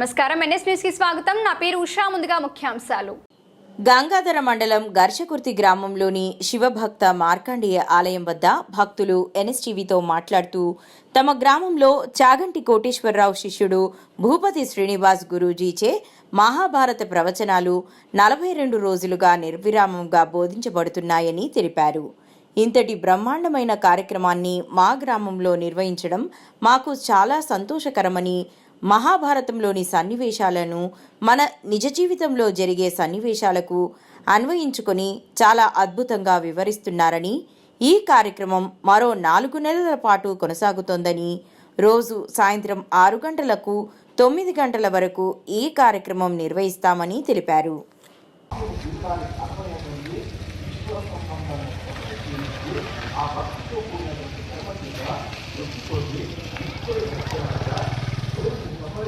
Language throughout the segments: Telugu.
నమస్కారం. ఎన్ఎస్ న్యూస్కి స్వాగతం. నా పేరు ఉషా. ముందుగా ముఖ్యాంశాలు. గంగాధర మండలం గర్షకుర్తి గ్రామంలోని శివభక్త మార్కాండేయ ఆలయం వద్ద భక్తులు ఎన్ఎస్టీవీతో మాట్లాడుతూ తమ గ్రామంలో చాగంటి కోటేశ్వరరావు శిష్యుడు భూపతి శ్రీనివాస్ గురూజీచే మహాభారత ప్రవచనాలు నలభై రెండు రోజులుగా నిర్విరామంగా బోధించబడుతున్నాయని తెలిపారు. ఇంతటి బ్రహ్మాండమైన కార్యక్రమాన్ని మా గ్రామంలో నిర్వహించడం మాకు చాలా సంతోషకరమని మహాభారతంలోని సన్నివేశాలను మన నిజ జీవితంలో జరిగే సన్నివేశాలకు అన్వయించుకొని చాలా అద్భుతంగా వివరిస్తున్నారని ఈ కార్యక్రమం మరో నాలుగు నెలల పాటు కొనసాగుతోందని రోజు సాయంత్రం ఆరు గంటలకు తొమ్మిది గంటల వరకు ఈ కార్యక్రమం నిర్వహిస్తామని తెలిపారు.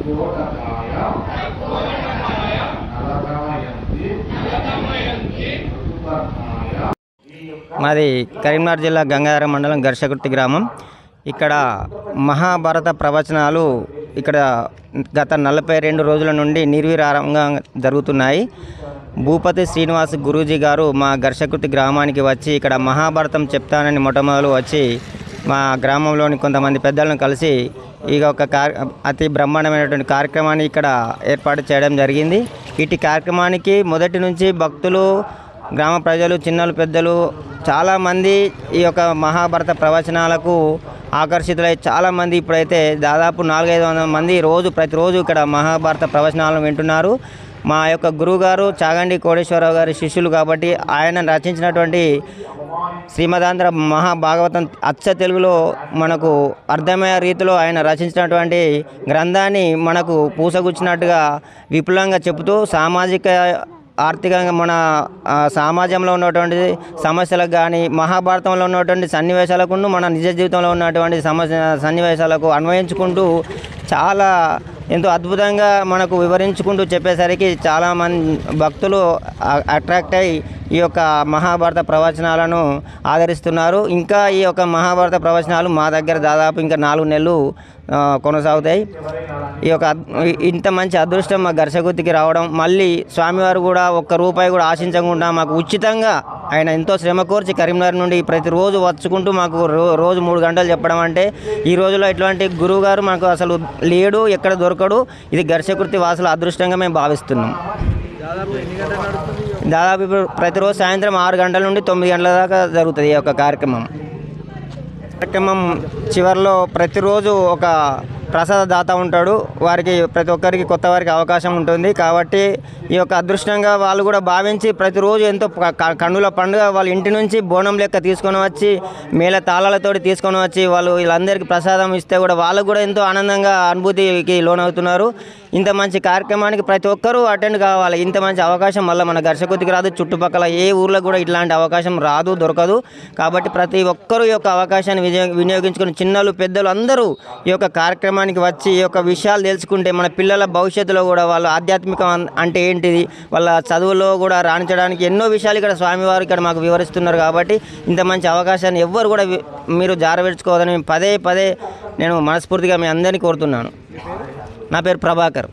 కర్కోటకాయ నలగమయంతి మాది కరీంనగర్ జిల్లా గంగాధర మండలం ఘర్షకుర్తి గ్రామం. ఇక్కడ మహాభారత ప్రవచనాలు ఇక్కడ గత నలభై రెండు రోజుల నుండి నిర్విరారంగా జరుగుతున్నాయి. భూపతి శ్రీనివాస్ గురూజీ గారు మా ఘర్షకుర్తి గ్రామానికి వచ్చి ఇక్కడ మహాభారతం చెప్తానని మొట్టమొదలు వచ్చి మా గ్రామంలోని కొంతమంది పెద్దలను కలిసి ఈ ఒక కార్ అతి బ్రహ్మాండమైనటువంటి కార్యక్రమాన్ని ఇక్కడ ఏర్పాటు చేయడం జరిగింది. ఇటు కార్యక్రమానికి మొదటి నుంచి భక్తులు గ్రామ ప్రజలు చిన్నలు పెద్దలు చాలామంది ఈ యొక్క మహాభారత ప్రవచనాలకు ఆకర్షితులై చాలామంది ఇప్పుడైతే దాదాపు నాలుగైదు వందల మంది రోజు ప్రతిరోజు ఇక్కడ మహాభారత ప్రవచనాలను వింటున్నారు. మా యొక్క గురువుగారు చాగండి కోటేశ్వరరావు గారి శిష్యులు కాబట్టి ఆయన రచించినటువంటి శ్రీమదాంధ్ర మహాభాగవతం అచ్చ తెలుగులో మనకు అర్థమయ్యే రీతిలో ఆయన రచించినటువంటి గ్రంథాన్ని మనకు పూసగుచ్చినట్టుగా విపులంగా చెబుతూ సామాజిక ఆర్థికంగా మన సమాజంలో ఉన్నటువంటి సమస్యలకు కానీ మహాభారతంలో ఉన్నటువంటి సన్నివేశాలకు మన నిజ జీవితంలో ఉన్నటువంటి సమస్య సన్నివేశాలకు అన్వయించుకుంటూ చాలా ఎంతో అద్భుతంగా మనకు వివరించుకుంటూ చెప్పేసరికి చాలామంది భక్తులు అట్రాక్ట్ అయ్యి ఈ యొక్క మహాభారత ప్రవచనాలను ఆదరిస్తున్నారు. ఇంకా ఈ యొక్క మహాభారత ప్రవచనాలు మా దగ్గర దాదాపు ఇంకా నాలుగు నెలలు కొనసాగుతాయి. ఈ యొక్క ఇంత మంచి అదృష్టం మా ఘర్షగుత్తికి రావడం మళ్ళీ స్వామివారు కూడా ఒక్క రూపాయి కూడా ఆశించకుండా మాకు ఉచితంగా ఆయన ఎంతో శ్రమ కోర్చి కరీంనగర్ నుండి ప్రతిరోజు వచ్చుకుంటూ మాకు రోజు మూడు గంటలు చెప్పడం అంటే ఈ రోజులో ఇటువంటి గురువు గారు మాకు అసలు లేడు ఎక్కడ దొరకడు. ఇది ఘర్షకృతి వాసుల అదృష్టంగా మేము భావిస్తున్నాం. దాదాపు ఇప్పుడు ప్రతిరోజు సాయంత్రం ఆరు గంటల నుండి తొమ్మిది గంటల దాకా జరుగుతుంది ఈ యొక్క కార్యక్రమం. కార్యక్రమం చివరిలో ప్రతిరోజు ఒక ప్రసాద దాత ఉంటాడు. వారికి ప్రతి ఒక్కరికి కొత్త వారికి అవకాశం ఉంటుంది. కాబట్టి ఈ యొక్క అదృష్టంగా వాళ్ళు కూడా భావించి ప్రతిరోజు ఎంతో క- కన్నుల పండుగ వాళ్ళ ఇంటి నుంచి బోనం లెక్క తీసుకొని వచ్చి మేళ తాళాలతోటి తీసుకొని వచ్చి వాళ్ళు వీళ్ళందరికీ ప్రసాదం ఇస్తే కూడా వాళ్ళకు కూడా ఎంతో ఆనందంగా అనుభూతికి లోనవుతున్నారు. ఇంత మంచి కార్యక్రమానికి ప్రతి ఒక్కరూ అటెండ్ కావాలి. ఇంత మంచి అవకాశం మళ్ళీ మన ఘర్షకొద్దికి రాదు. చుట్టుపక్కల ఏ ఊర్లో కూడా ఇట్లాంటి అవకాశం రాదు దొరకదు. కాబట్టి ప్రతి ఒక్కరూ ఈ యొక్క అవకాశాన్ని వినియోగించుకుని చిన్నలు పెద్దలు అందరూ ఈ యొక్క ఆశ్రమానికి వచ్చి ఈ యొక్క విషయాలు తెలుసుకుంటే మన పిల్లల భవిష్యత్తులో కూడా వాళ్ళు ఆధ్యాత్మికం అంటే ఏంటిది? వాళ్ళ చదువులో కూడా రాణించడానికి ఎన్నో విషయాలు ఇక్కడ స్వామివారు ఇక్కడ మాకు వివరిస్తున్నారు కాబట్టి ఇంత మంచి అవకాశాన్ని ఎవ్వరు కూడా మీరు జారవేర్చుకోవద్దని పదే పదే నేను మనస్ఫూర్తిగా మీ అందరినీ కోరుతున్నాను. నా పేరు ప్రభాకర్.